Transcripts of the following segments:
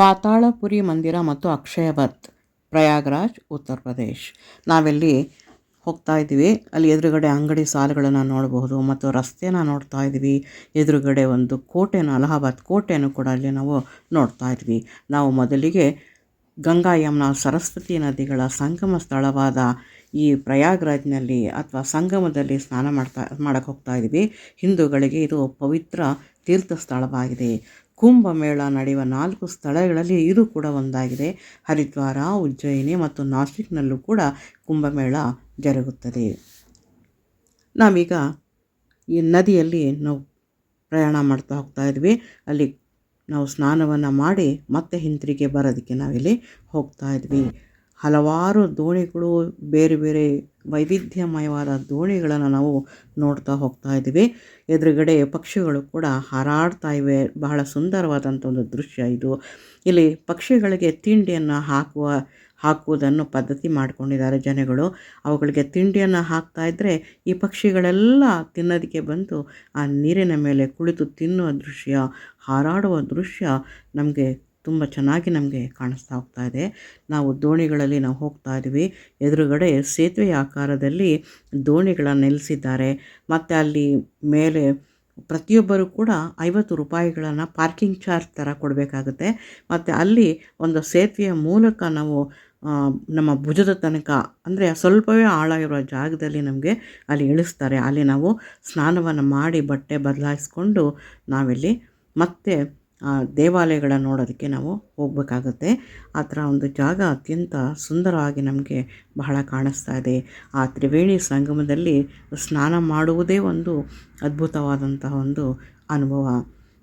ಪಾತಾಳಪುರಿ ಮಂದಿರ ಮತ್ತು ಅಕ್ಷಯವತ್, ಪ್ರಯಾಗ್ರಾಜ್, ಉತ್ತರ ಪ್ರದೇಶ್. ನಾವೆಲ್ಲಿ ಹೋಗ್ತಾ ಇದ್ದೀವಿ. ಅಲ್ಲಿ ಎದುರುಗಡೆ ಅಂಗಡಿ ಸಾಲುಗಳನ್ನು ನೋಡಬಹುದು ಮತ್ತು ರಸ್ತೆನ ನೋಡ್ತಾ ಇದ್ದೀವಿ. ಎದುರುಗಡೆ ಒಂದು ಕೋಟೆನ, ಅಲಹಾಬಾದ್ ಕೋಟೆಯನ್ನು ಕೂಡ ಅಲ್ಲಿ ನಾವು ನೋಡ್ತಾ ಇದ್ವಿ. ನಾವು ಮೊದಲಿಗೆ ಗಂಗಾ ಯಮುನಾ, ಸರಸ್ವತಿ ನದಿಗಳ ಸಂಗಮ ಸ್ಥಳವಾದ ಈ ಪ್ರಯಾಗ್ರಾಜ್ನಲ್ಲಿ ಅಥವಾ ಸಂಗಮದಲ್ಲಿ ಸ್ನಾನ ಮಾಡ್ತಾ ಮಾಡೋಕ್ಕೆ ಹೋಗ್ತಾ ಇದ್ವಿ ಹಿಂದೂಗಳಿಗೆ ಇದು ಪವಿತ್ರ ತೀರ್ಥ ಸ್ಥಳವಾಗಿದೆ. ಕುಂಭಮೇಳ ನಡೆಯುವ ನಾಲ್ಕು ಸ್ಥಳಗಳಲ್ಲಿ ಇದು ಕೂಡ ಒಂದಾಗಿದೆ. ಹರಿದ್ವಾರ, ಉಜ್ಜಯಿನಿ ಮತ್ತು ನಾಸಿಕ್ನಲ್ಲೂ ಕೂಡ ಕುಂಭಮೇಳ ಜರುಗುತ್ತದೆ. ನಾವೀಗ ಈ ನದಿಯಲ್ಲಿ ನಾವು ಪ್ರಯಾಣ ಮಾಡ್ತಾ ಹೋಗ್ತಾ ಇದ್ವಿ. ಅಲ್ಲಿ ನಾವು ಸ್ನಾನವನ್ನು ಮಾಡಿ ಮತ್ತೆ ಹಿಂತಿರುಗಿ ಬರೋದಕ್ಕೆ ನಾವಿಲ್ಲಿ ಹೋಗ್ತಾ ಇದ್ವಿ. ಹಲವಾರು ದೋಣಿಗಳು, ಬೇರೆ ಬೇರೆ ವೈವಿಧ್ಯಮಯವಾದ ದೋಣಿಗಳನ್ನು ನಾವು ನೋಡ್ತಾ ಹೋಗ್ತಾ ಇದ್ದೀವಿ. ಎದುರುಗಡೆ ಪಕ್ಷಿಗಳು ಕೂಡ ಹಾರಾಡ್ತಾ ಇವೆ. ಬಹಳ ಸುಂದರವಾದಂಥ ಒಂದು ದೃಶ್ಯ ಇದು. ಇಲ್ಲಿ ಪಕ್ಷಿಗಳಿಗೆ ತಿಂಡಿಯನ್ನು ಹಾಕುವ, ಹಾಕುವುದನ್ನು ಪದ್ಧತಿ ಮಾಡಿಕೊಂಡಿದ್ದಾರೆ ಜನಗಳು. ಅವುಗಳಿಗೆ ತಿಂಡಿಯನ್ನು ಹಾಕ್ತಾ ಇದ್ದರೆ ಈ ಪಕ್ಷಿಗಳೆಲ್ಲ ತಿನ್ನೋದಕ್ಕೆ ಬಂದು ಆ ನೀರಿನ ಮೇಲೆ ಕುಳಿತು ತಿನ್ನುವ ದೃಶ್ಯ, ಹಾರಾಡುವ ದೃಶ್ಯ ನಮಗೆ ತುಂಬ ಚೆನ್ನಾಗಿ ನಮಗೆ ಕಾಣಿಸ್ತಾ ಹೋಗ್ತಾ ಇದೆ. ನಾವು ದೋಣಿಗಳಲ್ಲಿ ನಾವು ಹೋಗ್ತಾ ಇದ್ವಿ. ಎದುರುಗಡೆ ಸೇತುವೆ ಆಕಾರದಲ್ಲಿ ದೋಣಿಗಳನ್ನು ನೆಲೆಸಿದ್ದಾರೆ ಮತ್ತು ಅಲ್ಲಿ ಮೇಲೆ ಪ್ರತಿಯೊಬ್ಬರು ಕೂಡ ಐವತ್ತು ರೂಪಾಯಿಗಳನ್ನು ಪಾರ್ಕಿಂಗ್ ಚಾರ್ಜ್ ಥರ ಕೊಡಬೇಕಾಗುತ್ತೆ. ಮತ್ತು ಅಲ್ಲಿ ಒಂದು ಸೇತುವೆಯ ಮೂಲಕ ನಾವು ನಮ್ಮ ಭುಜದ ತನಕ, ಅಂದರೆ ಸ್ವಲ್ಪವೇ ಆಳ ಇರುವ ಜಾಗದಲ್ಲಿ ನಮಗೆ ಅಲ್ಲಿ ಇಳಿಸ್ತಾರೆ. ಅಲ್ಲಿ ನಾವು ಸ್ನಾನವನ್ನು ಮಾಡಿ ಬಟ್ಟೆ ಬದಲಾಯಿಸ್ಕೊಂಡು ನಾವಿಲ್ಲಿ ಮತ್ತೆ ದೇವಾಲಯಗಳನ್ನು ನೋಡೋದಕ್ಕೆ ನಾವು ಹೋಗಬೇಕಾಗುತ್ತೆ. ಆ ಥರ ಒಂದು ಜಾಗ ಅತ್ಯಂತ ಸುಂದರವಾಗಿ ನಮಗೆ ಬಹಳ ಕಾಣಿಸ್ತಾ ಇದೆ. ಆ ತ್ರಿವೇಣಿ ಸಂಗಮದಲ್ಲಿ ಸ್ನಾನ ಮಾಡುವುದೇ ಒಂದು ಅದ್ಭುತವಾದಂತಹ ಒಂದು ಅನುಭವ.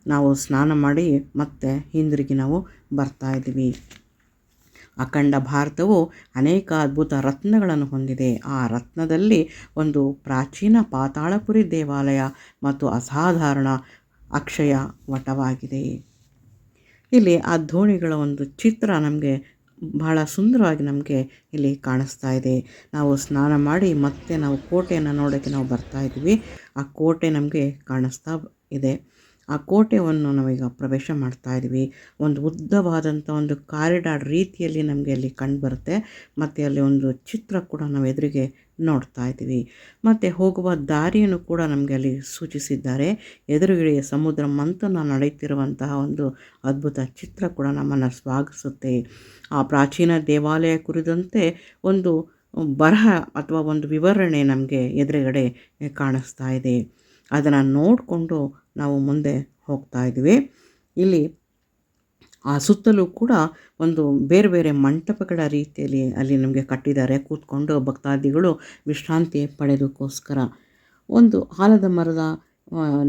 ನಾವು ಸ್ನಾನ ಮಾಡಿ ಮತ್ತೆ ಹಿಂದಿರುಗಿ ನಾವು ಬರ್ತಾ ಇದ್ದೀವಿ. ಅಖಂಡ ಭಾರತವು ಅನೇಕ ಅದ್ಭುತ ರತ್ನಗಳನ್ನು ಹೊಂದಿದೆ. ಆ ರತ್ನದಲ್ಲಿ ಒಂದು ಪ್ರಾಚೀನ ಪಾತಾಳಪುರಿ ದೇವಾಲಯ ಮತ್ತು ಅಸಾಧಾರಣ ಅಕ್ಷಯ ವಟವಾಗಿದೆ. ಇಲ್ಲಿ ಆ ದೋಣಿಗಳ ಒಂದು ಚಿತ್ರ ನಮಗೆ ಬಹಳ ಸುಂದರವಾಗಿ ನಮಗೆ ಇಲ್ಲಿ ಕಾಣಿಸ್ತಾ ಇದೆ. ನಾವು ಸ್ನಾನ ಮಾಡಿ ಮತ್ತೆ ನಾವು ಕೋಟೆಯನ್ನು ನೋಡೋಕ್ಕೆ ನಾವು ಬರ್ತಾ ಇದ್ದೀವಿ. ಆ ಕೋಟೆ ನಮಗೆ ಕಾಣಿಸ್ತಾ ಇದೆ. ಆ ಕೋಟೆಯನ್ನು ನಾವೀಗ ಪ್ರವೇಶ ಮಾಡ್ತಾ ಇದ್ದೀವಿ. ಒಂದು ಉದ್ದವಾದಂಥ ಒಂದು ಕಾರಿಡಾರ್ ರೀತಿಯಲ್ಲಿ ನಮಗೆ ಅಲ್ಲಿ ಕಂಡು ಬರುತ್ತೆ. ಮತ್ತು ಅಲ್ಲಿ ಒಂದು ಚಿತ್ರ ಕೂಡ ನಾವು ಎದುರಿಗೆ ನೋಡ್ತಾ ಇದ್ದೀವಿ. ಮತ್ತು ಹೋಗುವ ದಾರಿಯನ್ನು ಕೂಡ ನಮಗೆ ಅಲ್ಲಿ ಸೂಚಿಸಿದ್ದಾರೆ. ಎದುರುಗಡೆ ಸಮುದ್ರ ಮಂಥನ ನಡೆಯುತ್ತಿರುವಂತಹ ಒಂದು ಅದ್ಭುತ ಚಿತ್ರ ಕೂಡ ನಮ್ಮನ್ನು ಸ್ವಾಗತಿಸುತ್ತೆ. ಆ ಪ್ರಾಚೀನ ದೇವಾಲಯ ಕುರಿತಂತೆ ಒಂದು ಬರಹ ಅಥವಾ ಒಂದು ವಿವರಣೆ ನಮಗೆ ಎದುರುಗಡೆ ಕಾಣಿಸ್ತಾ ಇದೆ. ಅದನ್ನು ನೋಡಿಕೊಂಡು ನಾವು ಮುಂದೆ ಹೋಗ್ತಾ ಇದ್ದೀವಿ. ಇಲ್ಲಿ ಆ ಸುತ್ತಲೂ ಕೂಡ ಒಂದು ಬೇರೆ ಬೇರೆ ಮಂಟಪಗಳ ರೀತಿಯಲ್ಲಿ ಅಲ್ಲಿ ನಮಗೆ ಕಟ್ಟಿದ್ದಾರೆ. ಕೂತ್ಕೊಂಡು ಭಕ್ತಾದಿಗಳು ವಿಶ್ರಾಂತಿ ಪಡೆದಕ್ಕೋಸ್ಕರ ಒಂದು ಆಲದ ಮರದ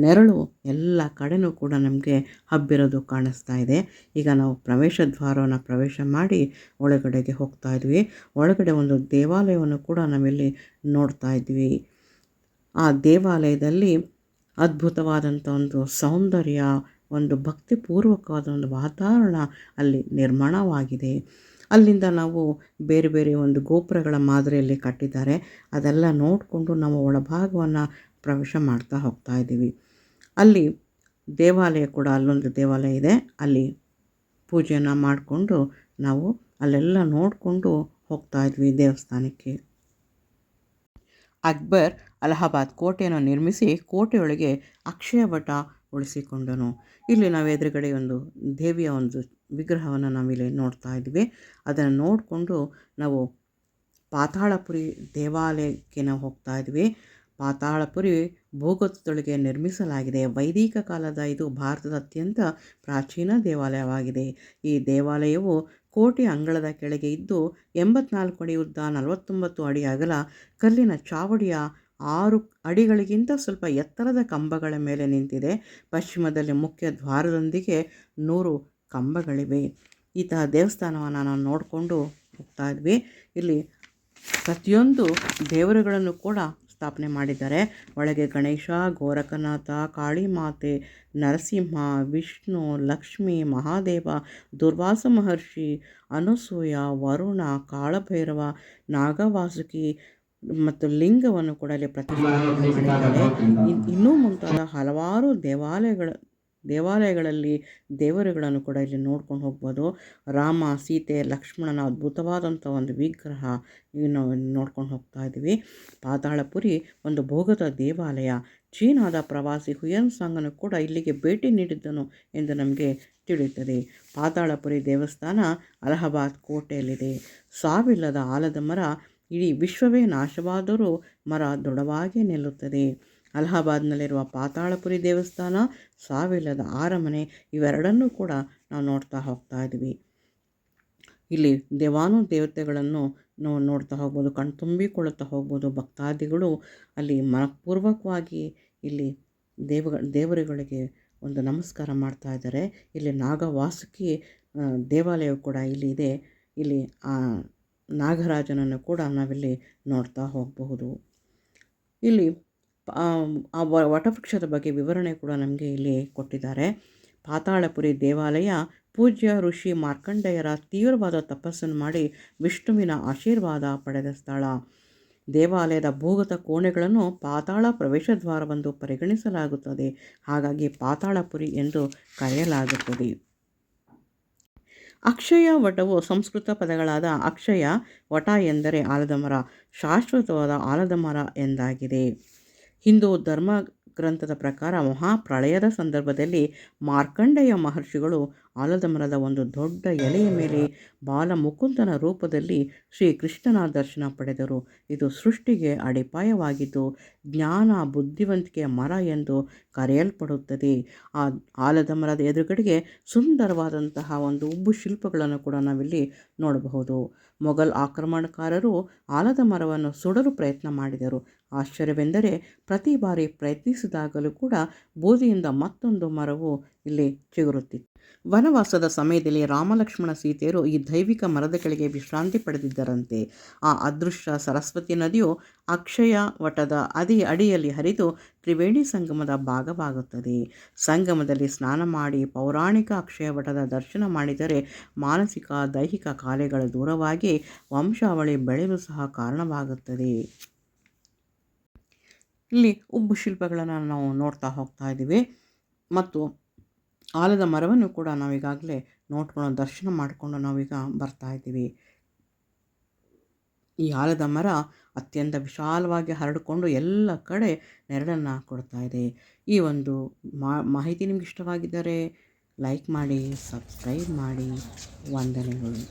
ನೆರಳು ಎಲ್ಲ ಕಡೆನೂ ಕೂಡ ನಮಗೆ ಹಬ್ಬಿರೋದು ಕಾಣಿಸ್ತಾ ಇದೆ. ಈಗ ನಾವು ಪ್ರವೇಶ ದ್ವಾರವನ್ನು ಪ್ರವೇಶ ಮಾಡಿ ಒಳಗಡೆಗೆ ಹೋಗ್ತಾ ಇದ್ವಿ. ಒಳಗಡೆ ಒಂದು ದೇವಾಲಯವನ್ನು ಕೂಡ ನಾವಿಲ್ಲಿ ನೋಡ್ತಾ ಇದ್ವಿ. ಆ ದೇವಾಲಯದಲ್ಲಿ ಅದ್ಭುತವಾದಂಥ ಒಂದು ಸೌಂದರ್ಯ ಒಂದು ಭಕ್ತಿಪೂರ್ವಕವಾದ ಒಂದು ವಾತಾವರಣ ಅಲ್ಲಿ ನಿರ್ಮಾಣವಾಗಿದೆ. ಅಲ್ಲಿಂದ ನಾವು ಬೇರೆ ಬೇರೆ ಒಂದು ಗೋಪುರಗಳ ಮಾದರಿಯಲ್ಲಿ ಕಟ್ಟಿದ್ದಾರೆ. ಅದೆಲ್ಲ ನೋಡಿಕೊಂಡು ನಾವು ಒಳಭಾಗವನ್ನು ಪ್ರವೇಶ ಮಾಡ್ತಾ ಹೋಗ್ತಾ ಇದ್ದೀವಿ. ಅಲ್ಲಿ ದೇವಾಲಯ ಕೂಡ ಅಲ್ಲೊಂದು ದೇವಾಲಯ ಇದೆ. ಅಲ್ಲಿ ಪೂಜೆಯನ್ನು ಮಾಡಿಕೊಂಡು ನಾವು ಅಲ್ಲೆಲ್ಲ ನೋಡಿಕೊಂಡು ಹೋಗ್ತಾ ಇದ್ವಿ ದೇವಸ್ಥಾನಕ್ಕೆ. ಅಕ್ಬರ್ ಅಲಹಾಬಾದ್ ಕೋಟೆಯನ್ನು ನಿರ್ಮಿಸಿ ಕೋಟೆಯೊಳಗೆ ಅಕ್ಷಯವಟ ಉಳಿಸಿಕೊಂಡನು. ಇಲ್ಲಿ ನಾವು ಎದುರುಗಡೆ ಒಂದು ದೇವಿಯ ಒಂದು ವಿಗ್ರಹವನ್ನು ನಾವಿಲ್ಲಿ ನೋಡ್ತಾ ಇದ್ವಿ ಅದನ್ನು ನೋಡಿಕೊಂಡು ನಾವು ಪಾತಾಳಪುರಿ ದೇವಾಲಯಕ್ಕೆ ನಾವು ಹೋಗ್ತಾ ಇದ್ವಿ ಪಾತಾಳಪುರಿ ಭೂಗತದೊಳಗೆ ನಿರ್ಮಿಸಲಾಗಿದೆ. ವೈದಿಕ ಕಾಲದ ಇದು ಭಾರತದ ಅತ್ಯಂತ ಪ್ರಾಚೀನ ದೇವಾಲಯವಾಗಿದೆ. ಈ ದೇವಾಲಯವು ಕೋಟೆ ಅಂಗಳದ ಕೆಳಗೆ ಇದ್ದು ಎಂಬತ್ನಾಲ್ಕು ಅಡಿ ಉದ್ದ ನಲವತ್ತೊಂಬತ್ತು ಅಡಿ ಅಗಲ ಕಲ್ಲಿನ ಚಾವಡಿಯ ಆರು ಅಡಿಗಳಿಗಿಂತ ಸ್ವಲ್ಪ ಎತ್ತರದ ಕಂಬಗಳ ಮೇಲೆ ನಿಂತಿದೆ. ಪಶ್ಚಿಮದಲ್ಲಿ ಮುಖ್ಯ ದ್ವಾರದೊಂದಿಗೆ ನೂರು ಕಂಬಗಳಿವೆ. ಇಂತಹ ದೇವಸ್ಥಾನವನ್ನು ನಾವು ನೋಡಿಕೊಂಡು ಹೋಗ್ತಾ ಇದ್ವಿ. ಇಲ್ಲಿ ಪ್ರತಿಯೊಂದು ದೇವರುಗಳನ್ನು ಕೂಡ ಸ್ಥಾಪನೆ ಮಾಡಿದ್ದಾರೆ. ಒಳಗೆ ಗಣೇಶ ಗೋರಖನಾಥ ಕಾಳಿಮಾತೆ, ನರಸಿಂಹ, ವಿಷ್ಣು, ಲಕ್ಷ್ಮಿ, ಮಹಾದೇವ, ದುರ್ವಾಸ ಮಹರ್ಷಿ, ಅನಸೂಯ, ವರುಣ, ಕಾಳಭೈರವ, ನಾಗವಾಸುಕಿ ಮತ್ತು ಲಿಂಗವನ್ನು ಕೂಡ ಇಲ್ಲಿ ಪ್ರತಿಷ್ಠಾಪನೆ ಮಾಡಿದ್ದಾರೆ. ಇನ್ನೂ ಮುಂತಾದ ಹಲವಾರು ದೇವಾಲಯಗಳ, ದೇವಾಲಯಗಳಲ್ಲಿ ದೇವರುಗಳನ್ನು ಕೂಡ ಇಲ್ಲಿ ನೋಡ್ಕೊಂಡು ಹೋಗ್ಬೋದು. ರಾಮ, ಸೀತೆ, ಲಕ್ಷ್ಮಣನ ಅದ್ಭುತವಾದಂಥ ಒಂದು ವಿಗ್ರಹ ಇಲ್ಲಿ ನೋಡ್ಕೊಂಡು ಹೋಗ್ತಾ ಇದ್ದೀವಿ. ಪಾತಾಳಪುರಿ ಒಂದು ಭೋಗದ ದೇವಾಲಯ. ಚೀನಾದ ಪ್ರವಾಸಿ ಹುಯನ್ ಕೂಡ ಇಲ್ಲಿಗೆ ಭೇಟಿ ನೀಡಿದ್ದನು ಎಂದು ನಮಗೆ ತಿಳಿಯುತ್ತದೆ. ಪಾತಾಳಪುರಿ ದೇವಸ್ಥಾನ ಅಲಹಾಬಾದ್ ಕೋಟೆಯಲ್ಲಿದೆ. ಸಾವಿಲ್ಲದ ಆಲದ ಮರ ಇಡೀ ವಿಶ್ವವೇ ನಾಶವಾದರೂ ಮರ ದೃಢವಾಗಿ ನಿಲ್ಲುತ್ತದೆ. ಅಲಹಾಬಾದ್ನಲ್ಲಿರುವ ಪಾತಾಳಪುರಿ ದೇವಸ್ಥಾನ ಸಾವಿಲ್ಲದ ಆರಮನೆ ಇವೆರಡನ್ನೂ ಕೂಡ ನಾವು ನೋಡ್ತಾ ಹೋಗ್ತಾ ಇದ್ವಿ. ಇಲ್ಲಿ ದೇವಾನು ದೇವತೆಗಳನ್ನು ನಾವು ನೋಡ್ತಾ ಹೋಗ್ಬೋದು ಕಣ್ತುಂಬಿಕೊಳ್ಳುತ್ತಾ ಹೋಗ್ಬೋದು ಭಕ್ತಾದಿಗಳು. ಅಲ್ಲಿ ಮನಪೂರ್ವಕವಾಗಿ ಇಲ್ಲಿ ದೇವ ದೇವರುಗಳಿಗೆ ಒಂದು ನಮಸ್ಕಾರ ಮಾಡ್ತಾ ಇದ್ದಾರೆ. ಇಲ್ಲಿ ನಾಗವಾಸುಕಿ ದೇವಾಲಯವು ಕೂಡ ಇಲ್ಲಿ ಇದೆ. ಇಲ್ಲಿ ನಾಗರಾಜನನ್ನು ಕೂಡ ನಾವಿಲ್ಲಿ ನೋಡ್ತಾ ಹೋಗಬಹುದು. ಇಲ್ಲಿ, ಆ ವಟವೃಕ್ಷದ ಬಗ್ಗೆ ವಿವರಣೆ ಕೂಡ ನಮಗೆ ಇಲ್ಲಿ ಕೊಟ್ಟಿದ್ದಾರೆ. ಪಾತಾಳಪುರಿ ದೇವಾಲಯ, ಪೂಜ್ಯ ಋಷಿ ಮಾರ್ಕಂಡೇಯರ ತೀವ್ರವಾದ ತಪಸ್ಸನ್ನು ಮಾಡಿ ವಿಷ್ಣುವಿನ ಆಶೀರ್ವಾದ ಪಡೆದ ಸ್ಥಳ. ದೇವಾಲಯದ ಭೂಗತ ಕೋಣೆಗಳನ್ನು ಪಾತಾಳ ಪ್ರವೇಶ ದ್ವಾರವೆಂದು ಪರಿಗಣಿಸಲಾಗುತ್ತದೆ. ಹಾಗಾಗಿ ಪಾತಾಳಪುರಿ ಎಂದು ಕರೆಯಲಾಗುತ್ತದೆ. ಅಕ್ಷಯ ವಟವು ಸಂಸ್ಕೃತ ಪದಗಳಾದ ಅಕ್ಷಯ, ವಟ ಎಂದರೆ ಆಲದ ಮರ ಶಾಶ್ವತವಾದ ಆಲದ ಮರ ಎಂದಾಗಿದೆ. ಹಿಂದೂ ಧರ್ಮ ಗ್ರಂಥದ ಪ್ರಕಾರ ಮಹಾಪ್ರಳಯದ ಸಂದರ್ಭದಲ್ಲಿ ಮಾರ್ಕಂಡೆಯ ಮಹರ್ಷಿಗಳು ಆಲದ ಮರದ ಒಂದು ದೊಡ್ಡ ಎಲೆಯ ಮೇಲೆ ಬಾಲಮುಕುಂದನ ರೂಪದಲ್ಲಿ ಶ್ರೀಕೃಷ್ಣನ ದರ್ಶನ ಪಡೆದರು. ಇದು ಸೃಷ್ಟಿಗೆ ಅಡಿಪಾಯವಾಗಿದ್ದು ಜ್ಞಾನ ಬುದ್ಧಿವಂತಿಕೆಯ ಮರ ಎಂದು ಕರೆಯಲ್ಪಡುತ್ತದೆ. ಆ ಆಲದ ಮರದ ಎದುರುಗಡೆಗೆ ಸುಂದರವಾದಂತಹ ಒಂದು ಉಬ್ಬು ಶಿಲ್ಪಗಳನ್ನು ಕೂಡ ನಾವಿಲ್ಲಿ ನೋಡಬಹುದು. ಮೊಘಲ್ ಆಕ್ರಮಣಕಾರರು ಆಲದ ಮರವನ್ನು ಸುಡಲು ಪ್ರಯತ್ನ ಮಾಡಿದರು. ಆಶ್ಚರ್ಯವೆಂದರೆ ಪ್ರತಿ ಬಾರಿ ಪ್ರಯತ್ನಿಸಿದಾಗಲೂ ಕೂಡ ಬೂದಿಯಿಂದ ಮತ್ತೊಂದು ಮರವು ಇಲ್ಲಿ ಚಿಗುರುತ್ತಿತ್ತು. ವನವಾಸದ ಸಮಯದಲ್ಲಿ ರಾಮಲಕ್ಷ್ಮಣ ಸೀತೆಯರು ಈ ದೈವಿಕ ಮರದ ಕೆಳಗೆ ವಿಶ್ರಾಂತಿ ಪಡೆದಿದ್ದರಂತೆ. ಆ ಅದೃಶ್ಯ ಸರಸ್ವತಿ ನದಿಯು ಅಕ್ಷಯ ವಟದ ಅದಿ ಅಡಿಯಲ್ಲಿ ಹರಿದು ತ್ರಿವೇಣಿ ಸಂಗಮದ ಭಾಗವಾಗುತ್ತದೆ. ಸಂಗಮದಲ್ಲಿ ಸ್ನಾನ ಮಾಡಿ ಪೌರಾಣಿಕ ಅಕ್ಷಯ ವಟದ ದರ್ಶನ ಮಾಡಿದರೆ ಮಾನಸಿಕ ದೈಹಿಕ ಕಾರ್ಯಗಳು ದೂರವಾಗಿ ವಂಶಾವಳಿ ಬೆಳೆಯಲು ಸಹ ಕಾರಣವಾಗುತ್ತದೆ. ಇಲ್ಲಿ ಉಬ್ಬು ಶಿಲ್ಪಗಳನ್ನು ನಾವು ನೋಡ್ತಾ ಹೋಗ್ತಾ ಇದ್ದೀವಿ. ಮತ್ತು ಆಲದ ಮರವನ್ನು ಕೂಡ ನಾವೀಗಾಗಲೇ ನೋಡ್ಕೊಂಡು ದರ್ಶನ ಮಾಡಿಕೊಂಡು ನಾವೀಗ ಬರ್ತಾ ಇದ್ದೀವಿ. ಈ ಆಲದ ಮರ ಅತ್ಯಂತ ವಿಶಾಲವಾಗಿ ಹರಡಿಕೊಂಡು ಎಲ್ಲ ಕಡೆ ನೆರಳನ್ನು ಕೊಡ್ತಾ ಇದೆ. ಈ ಒಂದು ಮಾಹಿತಿ ನಿಮ್ಗೆ ಇಷ್ಟವಾಗಿದ್ದರೆ ಲೈಕ್ ಮಾಡಿ, ಸಬ್ಸ್ಕ್ರೈಬ್ ಮಾಡಿ. ವಂದನೆಗಳು.